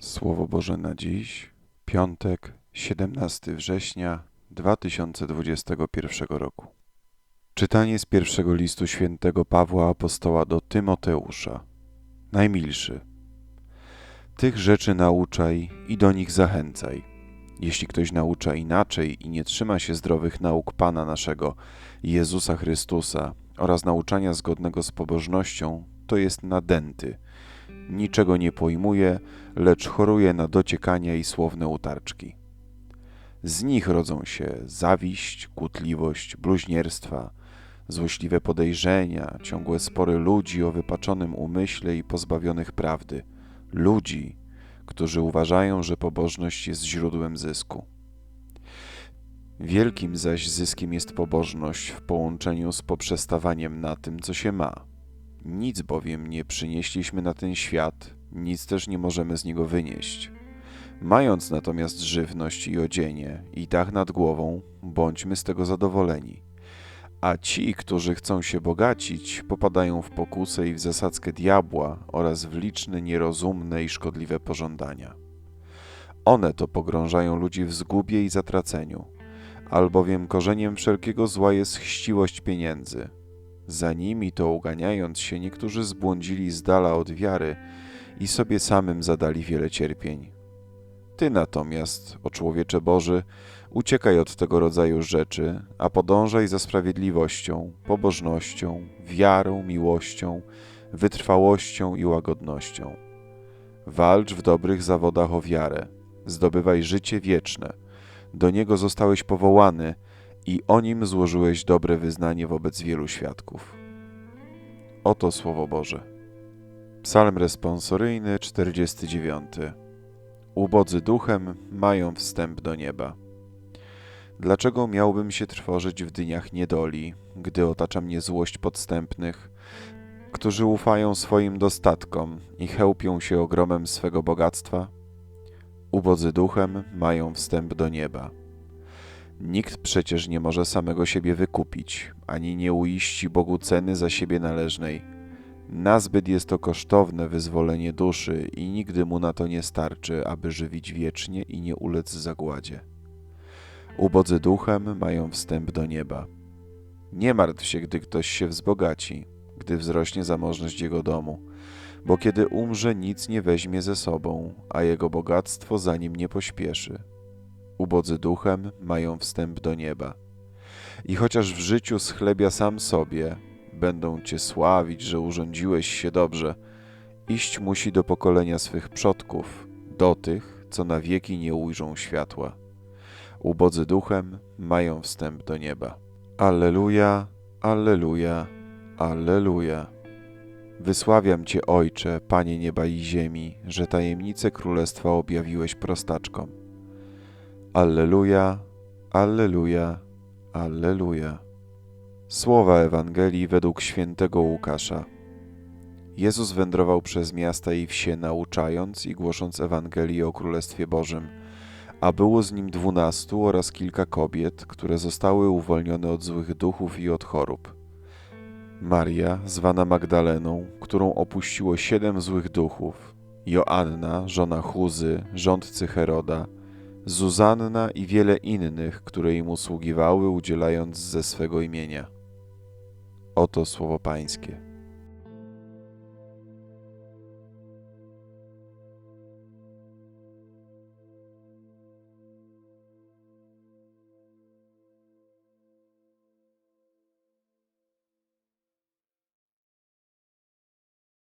Słowo Boże na dziś, piątek, 17 września 2021 roku. Czytanie z pierwszego listu świętego Pawła Apostoła do Tymoteusza. Najmilszy. Tych rzeczy nauczaj i do nich zachęcaj. Jeśli ktoś naucza inaczej i nie trzyma się zdrowych nauk Pana naszego, Jezusa Chrystusa oraz nauczania zgodnego z pobożnością, to jest nadęty – niczego nie pojmuje, lecz choruje na dociekania i słowne utarczki. Z nich rodzą się zawiść, kłótliwość, bluźnierstwa, złośliwe podejrzenia, ciągłe spory ludzi o wypaczonym umyśle i pozbawionych prawdy, ludzi, którzy uważają, że pobożność jest źródłem zysku. Wielkim zaś zyskiem jest pobożność w połączeniu z poprzestawaniem na tym, co się ma nic bowiem nie przynieśliśmy na ten świat, nic też nie możemy z niego wynieść. Mając natomiast żywność i odzienie i dach nad głową, bądźmy z tego zadowoleni. A ci, którzy chcą się bogacić, popadają w pokusę i w zasadzkę diabła oraz w liczne nierozumne i szkodliwe pożądania. One to pogrążają ludzi w zgubie i zatraceniu, albowiem korzeniem wszelkiego zła jest chciwość pieniędzy – za nimi to uganiając się, niektórzy zbłądzili z dala od wiary i sobie samym zadali wiele cierpień. Ty natomiast, o człowiecze Boży, uciekaj od tego rodzaju rzeczy, a podążaj za sprawiedliwością, pobożnością, wiarą, miłością, wytrwałością i łagodnością. Walcz w dobrych zawodach o wiarę, zdobywaj życie wieczne. Do niego zostałeś powołany, i o nim złożyłeś dobre wyznanie wobec wielu świadków. Oto Słowo Boże. Psalm responsoryjny 49. Ubodzy duchem mają wstęp do nieba. Dlaczego miałbym się trwożyć w dniach niedoli, gdy otacza mnie złość podstępnych, którzy ufają swoim dostatkom i chełpią się ogromem swego bogactwa? Ubodzy duchem mają wstęp do nieba. Nikt przecież nie może samego siebie wykupić, ani nie uiści Bogu ceny za siebie należnej. Nazbyt jest to kosztowne wyzwolenie duszy i nigdy mu na to nie starczy, aby żywić wiecznie i nie ulec zagładzie. Ubodzy duchem mają wstęp do nieba. Nie martw się, gdy ktoś się wzbogaci, gdy wzrośnie zamożność jego domu, bo kiedy umrze, nic nie weźmie ze sobą, a jego bogactwo za nim nie pośpieszy ubodzy duchem mają wstęp do nieba. I chociaż w życiu schlebia sam sobie, będą Cię sławić, że urządziłeś się dobrze, iść musi do pokolenia swych przodków, do tych, co na wieki nie ujrzą światła. Ubodzy duchem mają wstęp do nieba. Alleluja, Alleluja, Alleluja. Wysławiam Cię, Ojcze, Panie nieba i ziemi, że tajemnice królestwa objawiłeś prostaczkom. Alleluja, Alleluja, Alleluja. Słowa Ewangelii według świętego Łukasza. Jezus wędrował przez miasta i wsie, nauczając i głosząc Ewangelię o Królestwie Bożym, a było z nim dwunastu oraz kilka kobiet, które zostały uwolnione od złych duchów i od chorób. Maria, zwana Magdaleną, którą opuściło siedem złych duchów, Joanna, żona Chuzy, rządcy Heroda, Zuzanna i wiele innych, które im usługiwały, udzielając ze swego imienia. Oto słowo Pańskie.